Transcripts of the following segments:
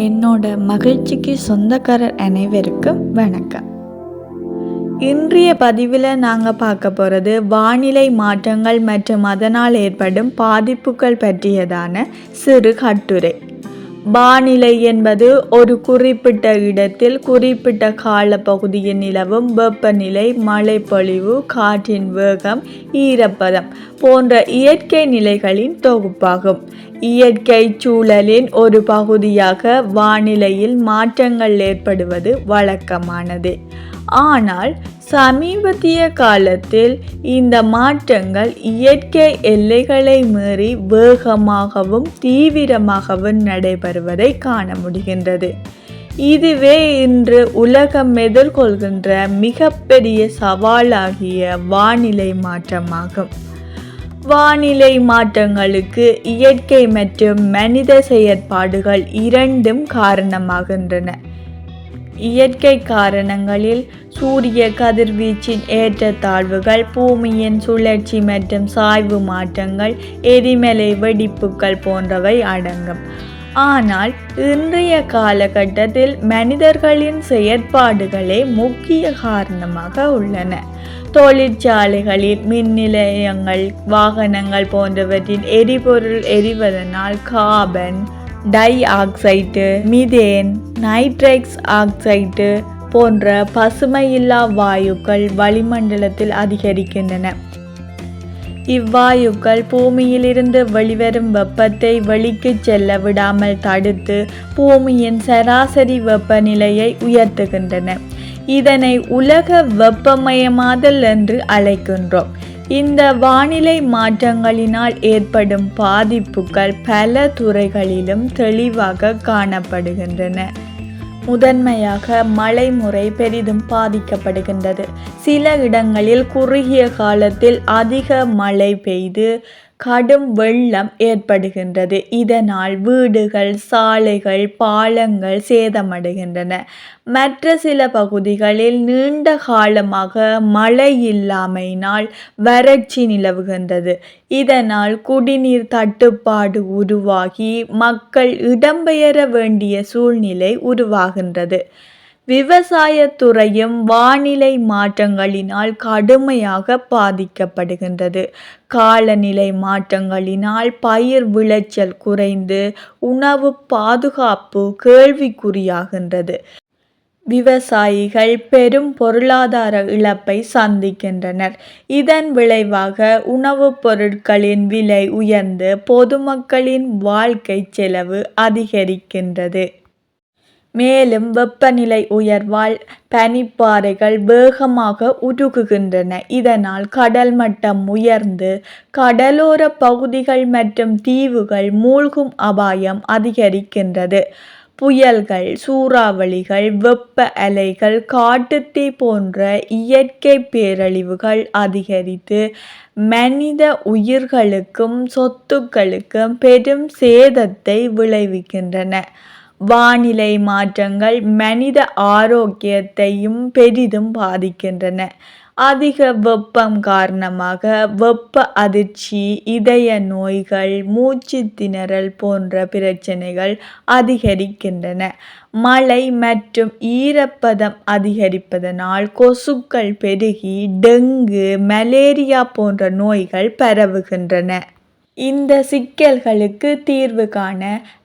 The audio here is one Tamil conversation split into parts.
என்னோட மகிழ்ச்சிக்கு சொந்தக்காரர் அனைவருக்கும் வணக்கம். இன்றைய பதிவில் நாங்கள் பார்க்க போகிறது வானிலை மாற்றங்கள் மற்றும் அதனால் ஏற்படும் பாதிப்புகள் பற்றியதான சிறு கட்டுரை. வானிலை என்பது ஒரு குறிப்பிட்ட இடத்தில் குறிப்பிட்ட காலப்பகுதியில் நிலவும் வெப்பநிலை மழைப்பொழிவு காற்றின் வேகம் ஈரப்பதம் போன்ற இயற்கை நிலைகளின் தொகுப்பாகும். இயற்கை சூழலின் ஒரு பகுதியாக வானிலையில் மாற்றங்கள் ஏற்படுவது வழக்கமானது. ஆனால் சமீபத்திய காலத்தில் இந்த மாற்றங்கள் இயற்கை எல்லைகளை மீறி வேகமாகவும் தீவிரமாகவும் நடைபெறுவதை காண முடிகின்றது. இதுவே இன்று உலகம் எதிர்கொள்கின்ற மிகப்பெரிய சவாலாகிய வானிலை மாற்றமாகும். வானிலை மாற்றங்களுக்கு இயற்கை மற்றும் மனித செயற்பாடுகள் இரண்டும் காரணமாகின்றன. இயற்கை காரணங்களில் சூரிய கதிர்வீச்சின் ஏற்றத்தாழ்வுகள் பூமியின் சுழற்சி மற்றும் சாய்வு மாற்றங்கள் எரிமலை வெடிப்புகள் போன்றவை அடங்கும். ஆனால் இன்றைய காலகட்டத்தில் மனிதர்களின் செயற்பாடுகளே முக்கிய காரணமாக உள்ளன. தொழிற்சாலைகளில் மின் நிலையங்கள் வாகனங்கள் போன்றவற்றின் எரிபொருள் எரிவதனால் carbon dioxide methane nitrous oxide போன்ற பசுமையில்லா வாயுக்கள் வளிமண்டலத்தில் அதிகரிக்கின்றன. இவ்வாயுக்கள் பூமியிலிருந்து வெளிவரும் வெப்பத்தை வெளிக்கு செல்ல விடாமல் தடுத்து பூமியின் சராசரி வெப்பநிலையை உயர்த்துகின்றன. இதனை உலக வெப்பமயமாதல் என்று அழைக்கின்றோம். இந்த வானிலை மாற்றங்களினால் ஏற்படும் பாதிப்புகள் பல துறைகளிலும் தெளிவாக காணப்படுகின்றன. முதன்மையாக மழை முறை பெரிதும் பாதிக்கப்படுகின்றது. சில இடங்களில் குறுகிய காலத்தில் அதிக மழை பெய்து கடும் வெள்ளம் ஏற்படுகின்றது. இதனால் வீடுகள் சாலைகள் பாலங்கள் சேதமடைகின்றன. மற்ற சில பகுதிகளில் நீண்ட காலமாக மழை இல்லாமையினால் வறட்சி நிலவுகின்றது. இதனால் குடிநீர் தட்டுப்பாடு உருவாகி மக்கள் இடம்பெயர வேண்டிய சூழ்நிலை உருவாகின்றது. விவசாயத்துறையும் வானிலை மாற்றங்களினால் கடுமையாக பாதிக்கப்படுகின்றது. காலநிலை மாற்றங்களினால் பயிர் விளைச்சல் குறைந்து உணவு பாதுகாப்பு கேள்விக்குறியாகின்றது. விவசாயிகள் பெரும் பொருளாதார இழப்பை சந்திக்கின்றனர். இதன் விளைவாக உணவுப் பொருட்களின் விலை உயர்ந்து பொதுமக்களின் வாழ்க்கை செலவு அதிகரிக்கின்றது. மேலும் வெப்பநிலை உயர்வால் பனிப்பாறைகள் வேகமாக உருகுகின்றன. இதனால் கடல் மட்டம் உயர்ந்து கடலோர பகுதிகள் மற்றும் தீவுகள் மூழ்கும் அபாயம் அதிகரிக்கின்றது. புயல்கள் சூறாவளிகள் வெப்ப அலைகள் காட்டுத்தீ போன்ற இயற்கை பேரழிவுகள் அதிகரித்து மனித உயிர்களுக்கும் சொத்துக்களுக்கும் பெரும் சேதத்தை விளைவிக்கின்றன. வானிலை மாற்றங்கள் மனித ஆரோக்கியத்தையும் பெரிதும் பாதிக்கின்றன. அதிக வெப்பம் காரணமாக வெப்ப அதிர்ச்சி இதய நோய்கள் மூச்சு திணறல் போன்ற பிரச்சனைகள் அதிகரிக்கின்றன. மழை மற்றும் ஈரப்பதம் அதிகரிப்பதனால் கொசுக்கள் பெருகி டெங்கு மலேரியா போன்ற நோய்கள் பரவுகின்றன. இந்த சிக்கல்களுக்கு தீர்வு காண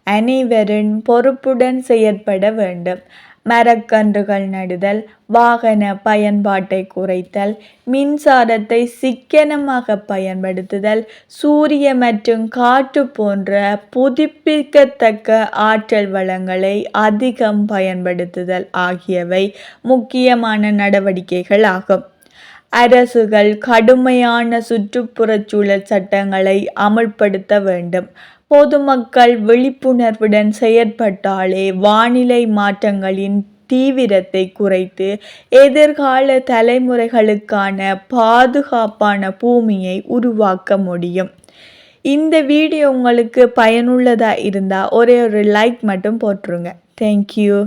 அனைவரும் பொறுப்புடன் செயற்பட வேண்டும். மரக்கன்றுகள் நடுதல் வாகன பயன்பாட்டை குறைத்தல் மின்சாரத்தை சிக்கனமாக பயன்படுத்துதல் சூரிய மற்றும் காற்று போன்ற புதுப்பிக்கத்தக்க ஆற்றல் வளங்களை அதிகம் பயன்படுத்துதல் ஆகியவை முக்கியமான நடவடிக்கைகள் ஆகும். அரசுகள் கடுமையான சுற்றுப்புறச்சூழல் சட்டங்களை அமல்படுத்த வேண்டும். பொதுமக்கள் விழிப்புணர்வுடன் செயற்பட்டாலே வானிலை மாற்றங்களின் தீவிரத்தை குறைத்து எதிர்கால தலைமுறைகளுக்கான பாதுகாப்பான பூமியை உருவாக்க முடியும். இந்த வீடியோ உங்களுக்கு பயனுள்ளதாக இருந்தால் ஒரே ஒரு லைக் மட்டும் போட்டுருங்க. தேங்க்யூ